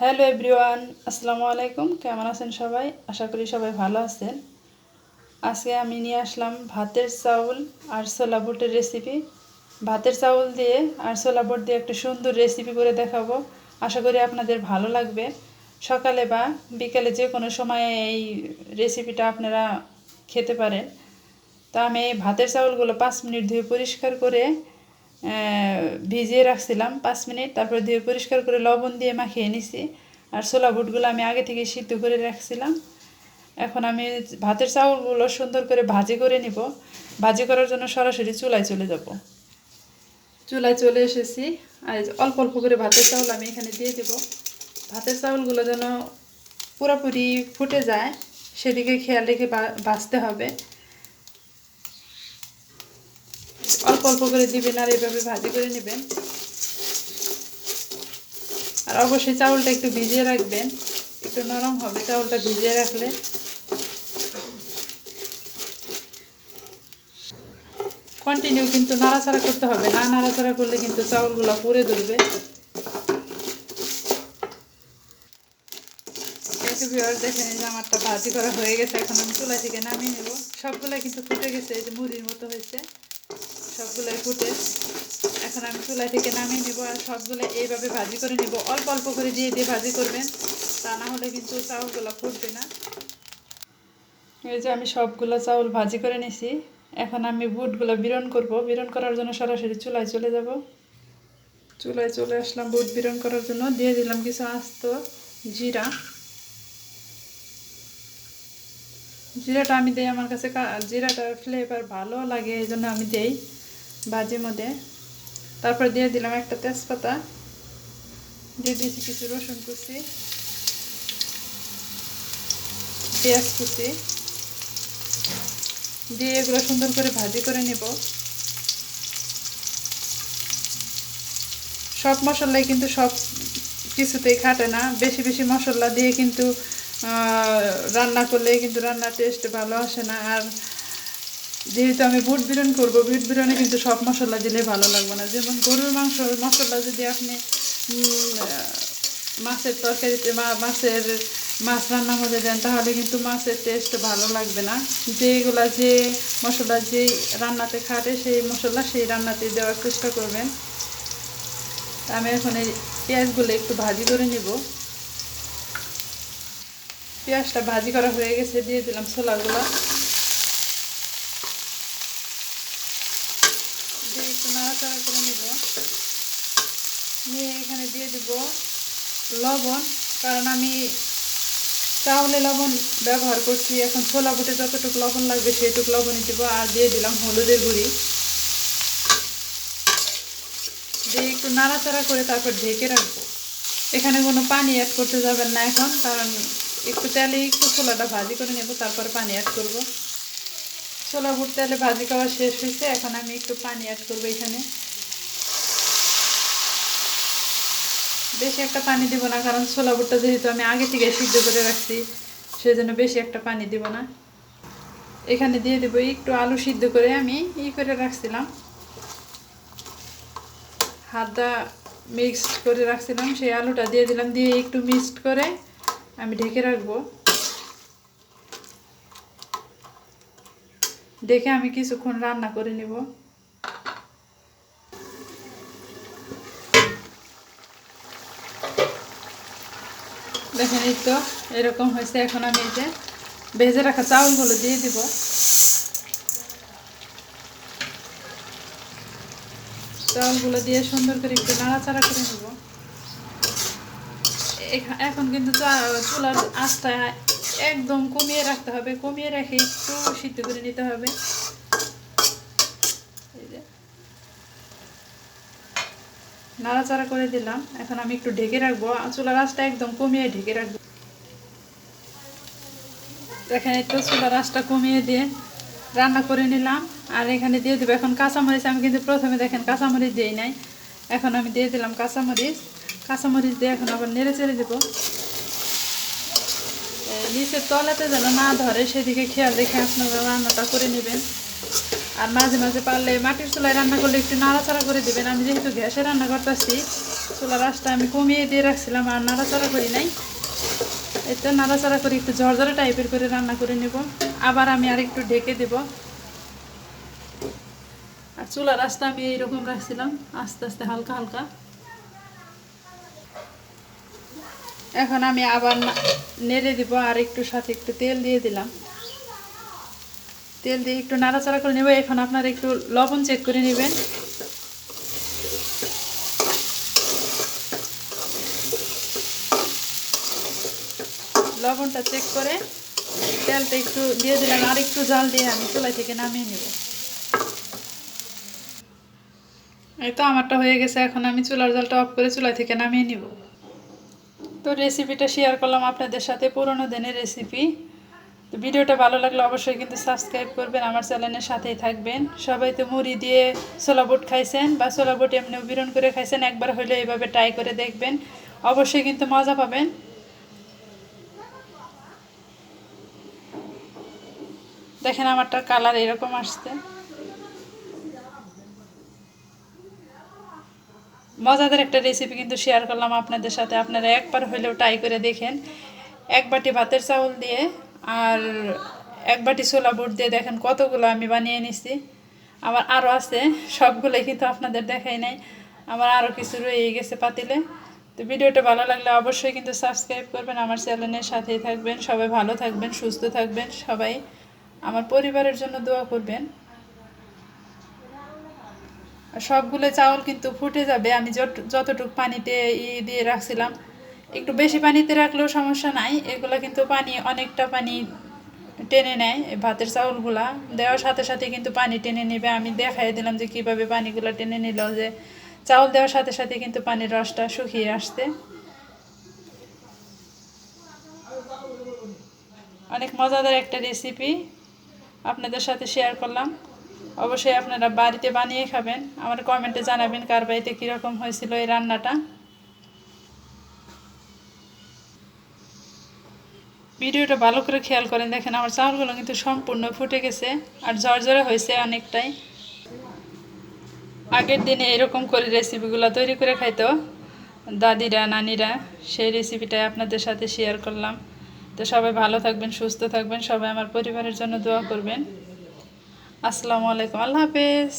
Hello everyone, আসসালামু আলাইকুম। কেমন আছেন সবাই? আশা করি সবাই ভালো আছেন। আজকে আমি নিয়ে আসলাম ভাতের চাউল আর ছোলা বুটের রেসিপি ভাতের চাউল দিয়ে আর ছোলা বুট দিয়ে একটা সুন্দর রেসিপি করে দেখাবো। আশা করি আপনাদের ভালো লাগবে। সকালে বা বিকালে যে কোনো সময়ে এই রেসিপিটা আপনারা খেতে পারেন। তা আমি এই ভাতের চাউলগুলো পাঁচ মিনিট ধুয়ে পরিষ্কার করে ভিজিয়ে রাখছিলাম পাঁচ মিনিট, তারপর ধুয়ে পরিষ্কার করে লবণ দিয়ে মাখিয়ে নিছি। আর ছোলা বুটগুলো আমি আগে থেকে সিদ্ধ করে রাখছিলাম। এখন আমি ভাতের চাউলগুলো সুন্দর করে ভাজি করে নিব। ভাজি করার জন্য সরাসরি চুলায় চলে যাব। চুলায় চলে এসেছি। আর অল্প অল্প করে ভাতের চাউল আমি এখানে দিয়ে দেব। ভাতের চাউলগুলো যেন পুরোপুরি ফুটে যায়, সেদিকে খেয়াল রেখে বা- ভাজতে হবে। অল্প করে দিবেন আর এইভাবে ভাজি করে নেবেন। আর অবশ্যই চাউলটা একটু ভিজিয়ে রাখবেন। একটু নরম হবে চাউলটা ভিজিয়ে রাখলে। কন্টিনিউ কিন্তু নাড়াচাড়া করতে হবে। না নাড়াচাড়া করলে কিন্তু চাউলগুলো পুড়ে ধরবে। দেখেন এই যে আমারটা ভাজি করা হয়ে গেছে। এখন আমি চুলা থেকে নামিয়ে নেব। সবগুলাই কিন্তু ফুটে গেছে, এই যে মুড়ির মতো হয়েছে। সবগুলাই ফুটে এখন আমি চুলা থেকে নামিয়ে নেব আর সবগুলো এইভাবে ভাজি করে নেব। অল্প অল্প করে দিয়ে দিয়ে ভাজি করবেন। তা না হলে কিন্তু চাউলগুলো ফুটবে না। এই যে আমি সবগুলো চাউল ভাজি করে নিছি। এখন আমি বুটগুলো বিরন করব। বিরন করার জন্য সরাসরি চুলায় চলে যাব। চুলায় চলে আসলাম বুট বিরন করার জন্য। দিয়ে দিলাম কিছু আস্ত জিরা। জিরাটা আমি দেই আমার কাছে জিরাটার ফ্লেভার ভালো লাগে, এই জন্য আমি দেই। ভাজির মধ্যে। তারপর দিয়ে দিলাম একটা তেজপাতা। দিয়ে দিয়েছি কিছু রসুন কুচি, পেঁয়াজ কুচি। দিয়ে এগুলো সুন্দর করে ভাজি করে নেব। সব মশলাই কিন্তু সব কিছুতেই খাটে না। বেশি বেশি মশলা দিয়ে কিন্তু রান্না করলে কিন্তু রান্নার টেস্ট ভালো আসে না। আর যেহেতু আমি বুট বিরন করব, বুট বিরনে কিন্তু সব মশলা দিলে ভালো লাগবে না। যেমন গরুর মাংস, মশলা যদি আপনি মাছের তরকারিতে মাছের, মাছ রান্নার মধ্যে দেন, তাহলে কিন্তু মাছের টেস্ট ভালো লাগবে না। যেগুলা যে মশলা যেই রান্নাতে খাটে, সেই মশলা সেই রান্নাতে দেওয়ার চেষ্টা করবেন। আমি এখন এই পেঁয়াজগুলো একটু ভাজি করে নিব। পেঁয়াজটা ভাজি করা হয়ে গেছে, দিয়ে দিলাম ছোলাগুলো দিয়ে একটু নাড়াচাড়া করে নিব নিয়ে এখানে দিয়ে দিব লবণ, কারণ আমি চাউলে লবণ ব্যবহার করছি। এখন ছোলা বুটে যতটুকু লবণ লাগবে সেইটুকু লবণই দিব আর দিয়ে দিলাম হলুদের গুঁড়ি। দিয়ে একটু নাড়াচাড়া করে তারপর ঢেকে রাখব। এখানে কোনো পানি অ্যাড করতে যাবেন না এখন, কারণ একটু তেলে একটু ছোলাটা ভাজি করে নেব, তারপরে পানি অ্যাড করব। ছোলা বুট তেলে ভাজি করা শেষ হয়েছে, এখন আমি একটু পানি অ্যাড করব এখানে। বেশি একটা পানি দিব না, কারণ ছোলা বুটটা যেহেতু আমি আগে থেকে সিদ্ধ করে রাখছি সেই জন্য বেশি একটা পানি দিব না। এখানে দিয়ে দেবো একটু আলু সিদ্ধ করে আমি ই করে রাখছিলাম। হাতটা মিক্সড করে রাখছিলাম, সেই আলুটা দিয়ে দিলাম, দিয়ে একটু মিক্সড করে আমি ঢেকে রাখব। দেখে আমি কিছুক্ষণ রান্না করে নেব। দেখেন এই তো, এরকম হয়েছে এখন আমি এই যে ভেজে রাখা চাউলগুলো দিয়ে দিব। চাউলগুলো দিয়ে সুন্দর করে একটু নাড়াচাড়া করে নেব। এখা- এখন কিন্তু চুলার আঁচটা একদম কমিয়ে রাখতে হবে, কমিয়ে রেখে একটু সিদ্ধ করে নিতে হবে এই যে। নাড়াচাড়া করে দিলাম। এখন আমি একটু ঢেকে রাখব। আর চুলার আঁচটা একদম কমিয়ে ঢেকে রাখব। দেখেন একটু চুলার আঁচটা কমিয়ে দিয়ে রান্না করে নিলাম। আর এখানে দিয়ে দেবো। এখন কাঁচামরিচ আমি কিন্তু প্রথমে দেখেন কাঁচামরিচ দিই নাই। এখন আমি দিয়ে দিলাম কাঁচামরিচ। কাঁচামরিচ দিয়ে এখন আবার নেড়ে চেড়ে দেবো। নিচের তলাতে যেন না ধরে, সেদিকে খেয়াল রেখে আপনারা রান্নাটা করে নেবেন। আর মাঝে মাঝে পারলে মাটির চুলায় রান্না করলে একটু নাড়াচাড়া করে দিবেন। আমি যেহেতু গ্যাসে রান্না করতেছি, চুলার আঁচটা আমি কমিয়ে দিয়ে রাখছিলাম আর নাড়াচাড়া করি নাই। এই তো নাড়াচাড়া করে একটু ঝরঝরে টাইপের করে রান্না করে নেব। আবার আমি আর একটু ঢেকে দেব। আর চুলার আঁচটা আমি এইরকম রাখছিলাম, আস্তে আস্তে হালকা হালকা। এখন আমি আবার নেড়ে দিব আর একটু সাথে একটু তেল দিয়ে দিলাম। তেল দিয়ে একটু নাড়াচাড়া করে নেব। এখন আপনারা একটু লবণ চেক করে নেবেন। লবণটা চেক করে তেলটা একটু দিয়ে দিলাম। আর একটু জাল দিয়ে আমি চুলাই থেকে নামিয়ে নেব। এই তো আমারটা হয়ে গেছে। এখন আমি চুলার জলটা অফ করে চুলা থেকে নামিয়ে নিব। তো রেসিপিটা শেয়ার করলাম আপনাদের সাথে। পুরোনো দিনের রেসিপি তো ভিডিওটা ভালো লাগলে অবশ্যই কিন্তু সাবস্ক্রাইব করবেন, আমার চ্যানেলের সাথেই থাকবেন। সবাই তো মুড়ি দিয়ে ছোলা বুট খাইছেন বা ছোলা বুট এমনি বিরন করে খাইছেন, একবার হলে এইভাবে ট্রাই করে দেখবেন। অবশ্যই কিন্তু মজা পাবেন। দেখেন আমারটার কালার এরকম আসছে। মজাদার একটা রেসিপি কিন্তু শেয়ার করলাম আপনাদের সাথে, আপনারা একবার হলেও ট্রাই করে দেখেন। এক বাটি ভাতের চাউল দিয়ে আর এক বাটি ছোলা বুট দিয়ে দেখেন কতগুলো আমি বানিয়ে নিছি। আমার আরও আছে, সবগুলোই কিন্তু আপনাদের দেখাই নাই। আমার আরও কিছু রয়ে গেছে পাতিলে। তো ভিডিওটা ভালো লাগলে অবশ্যই কিন্তু সাবস্ক্রাইব করবেন, আমার চ্যানেলের সাথেই থাকবেন। সবাই ভালো থাকবেন, সুস্থ থাকবেন, সবাই আমার পরিবারের জন্য দোয়া করবেন। সবগুলো চাউল কিন্তু ফুটে যাবে, আমি যত যতটুকু পানিতে ই দিয়ে রাখছিলাম একটু বেশি পানিতে রাখলেও সমস্যা নাই। এগুলো কিন্তু পানি, অনেকটা পানি টেনে নেয় ভাতের চাউলগুলা। দেওয়ার সাথে সাথে কিন্তু পানি টেনে নেবে। আমি দেখাই দিলাম যে কীভাবে পানিগুলো টেনে নিল যে চাউল দেওয়ার সাথে সাথে কিন্তু পানির রসটা শুকিয়ে আসতে অনেক মজাদার একটা রেসিপি আপনাদের সাথে শেয়ার করলাম। অবশ্যই আপনারা বাড়িতে বানিয়ে খাবেন। আমার কমেন্টে জানাবেন কার বাড়িতে কীরকম হয়েছিল এই রান্নাটা। ভিডিওটা ভালো করে খেয়াল করেন, দেখেন আমার চাউলগুলো কিন্তু সম্পূর্ণ ফুটে গেছে আর ঝরঝরে হয়েছে অনেকটাই। আগের দিনে এরকম করে রেসিপিগুলো তৈরি করে খাইতো, দাদিরা, নানিরা, সেই রেসিপিটাই আপনাদের সাথে শেয়ার করলাম। তো সবাই ভালো থাকবেন, সুস্থ থাকবেন, সবাই আমার পরিবারের জন্য দোয়া করবেন। আসসালামু আলাইকুম, আল্লাহ হাফেজ।